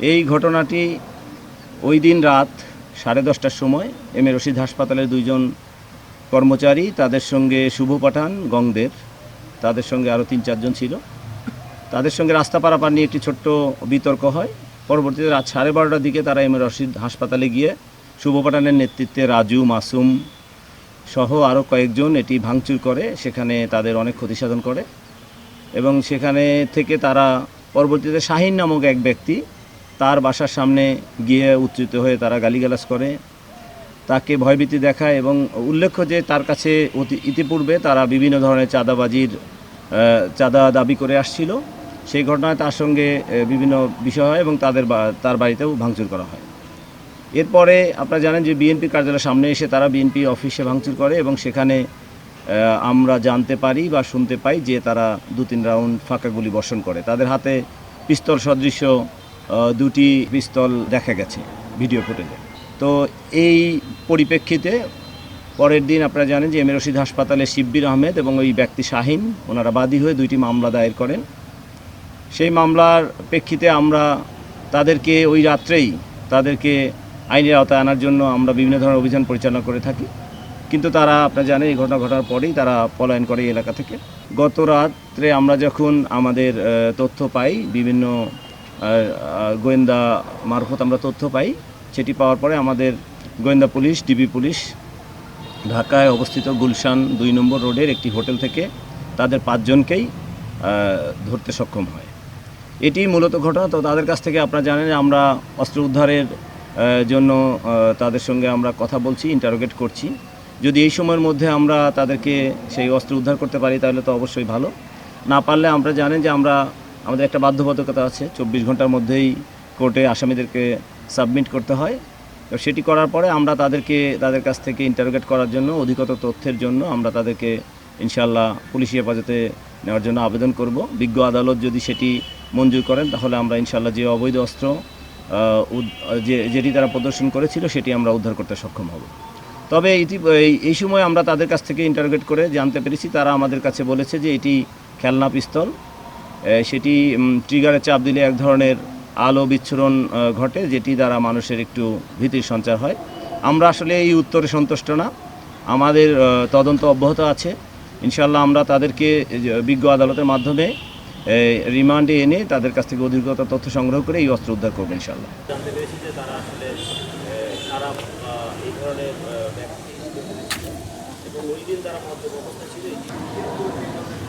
এই ঘটনাটি ওই দিন রাত সাড়ে দশটার সময় এম এ রশিদ হাসপাতালের দুইজন কর্মচারী, তাদের সঙ্গে শুভ পাঠান, গংদের। তাদের সঙ্গে আরও তিন চারজন ছিল। তাদের সঙ্গে রাস্তা পারাপার নিয়ে একটি ছোট্ট বিতর্ক হয়। পরবর্তীতে রাত সাড়ে বারোটার দিকে তারা এম এ রশিদ হাসপাতালে গিয়ে শুভ পাঠানের নেতৃত্বে রাজু, মাসুম সহ আরও কয়েকজন এটি ভাঙচুর করে। সেখানে তাদের অনেক ক্ষতিসাধন করে এবং সেখানে থেকে তারা পরবর্তীতে শাহিন নামক এক ব্যক্তি তার বাসার সামনে গিয়ে উচ্চিত হয়ে তারা গালিগালাজ করে। তাকে ভয়ভীতি দেখায় এবং উল্লেখ্য যে তার কাছে অতি ইতিপূর্বে তারা বিভিন্ন ধরনের চাঁদাবাজির চাঁদা দাবি করে আসছিল। সেই ঘটনায় তার সঙ্গে বিভিন্ন বিষয় হয় এবং তাদের তার বাড়িতেও ভাঙচুর করা হয়। এরপরে আপনারা জানেন যে বিএনপি কার্যালয়ের সামনে এসে তারা বিএনপি অফিসে ভাঙচুর করে এবং সেখানে আমরা জানতে পারি বা শুনতে পাই যে তারা দু তিন রাউন্ড ফাঁকা গুলি বর্ষণ করে। তাদের হাতে পিস্তল সদৃশ্য দুটি পিস্তল দেখা গেছে ভিডিও ফুটেজে। তো এই পরিপ্রেক্ষিতে পরের দিন আপনারা জানেন যে এম রশিদ হাসপাতালে শিব্বির আহমেদ এবং ওই ব্যক্তি শাহিন, ওনারা বাদী হয়ে দুইটি মামলা দায়ের করেন। সেই মামলার প্রেক্ষিতে আমরা তাদেরকে ওই রাত্রেই তাদেরকে আইনের আওতায় আনার জন্য আমরা বিভিন্ন ধরনের অভিযান পরিচালনা করে থাকি। কিন্তু তারা, আপনারা জানেন, এই ঘটনা ঘটার পরেই তারা পলায়ন করে এই এলাকা থেকে। গত রাত্রে আমরা যখন আমাদের তথ্য পাই বিভিন্ন গোয়েন্দা মারফত আমরা তথ্য পাই। সেটি পাওয়ার পরে আমাদের গোয়েন্দা পুলিশ, ডিবি পুলিশ ঢাকায় অবস্থিত গুলশান দুই নম্বর রোডের একটি হোটেল থেকে তাদের পাঁচজনকেই ধরতে সক্ষম হয়। এটি মূলত ঘটনা। তো তাদের কাছ থেকে আপনারা জানেন আমরা অস্ত্র উদ্ধারের জন্য তাদের সঙ্গে আমরা কথা বলছি ইন্টারোগেট করছি। যদি এই সময়ের মধ্যে আমরা তাদেরকে সেই অস্ত্র উদ্ধার করতে পারি, তাহলে তো অবশ্যই ভালো। না পারলে আমরা জানেন যে আমরা আমাদের একটা বাধ্যবাধকতা আছে, চব্বিশ ঘণ্টার মধ্যেই কোর্টে আসামিদেরকে সাবমিট করতে হয়। তো সেটি করার পরে আমরা তাদেরকে, তাদের কাছ থেকে ইন্টারোগেট করার জন্য, অধিকতর তথ্যের জন্য আমরা তাদেরকে ইনশাল্লাহ পুলিশি হেফাজতে নেওয়ার জন্য আবেদন করব। বিজ্ঞ আদালত যদি সেটি মঞ্জুর করেন, তাহলে আমরা ইনশাল্লাহ যে অবৈধ অস্ত্র যে, যেটি তারা প্রদর্শন করেছিল, সেটি আমরা উদ্ধার করতে সক্ষম হব। তবে ইতি, এই- সময় আমরা তাদের কাছ থেকে ইন্টারোগেট করে জানতে পেরেছি, তারা আমাদের কাছে বলেছে যে এটি খেলনা পিস্তল। সেটি ট্রিগারে চাপ দিলে এক ধরনের আলো বিচ্ছুরণ ঘটে, যেটি দ্বারা মানুষের একটু ভীতির সঞ্চার হয়। আমরা আসলে এই উত্তরে সন্তুষ্ট না। আমাদের তদন্ত অব্যাহত আছে। ইনশাল্লাহ আমরা তাদেরকে বিজ্ঞ আদালতের মাধ্যমে রিমান্ডে এনে তাদের কাছ থেকে অধিকতর তথ্য সংগ্রহ করে এই অস্ত্র উদ্ধার করব ইনশাল্লাহ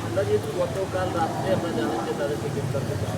আমরা যেহেতু গতকাল রাত্রে আমরা তাদেরকে গ্রেপ্তার করতে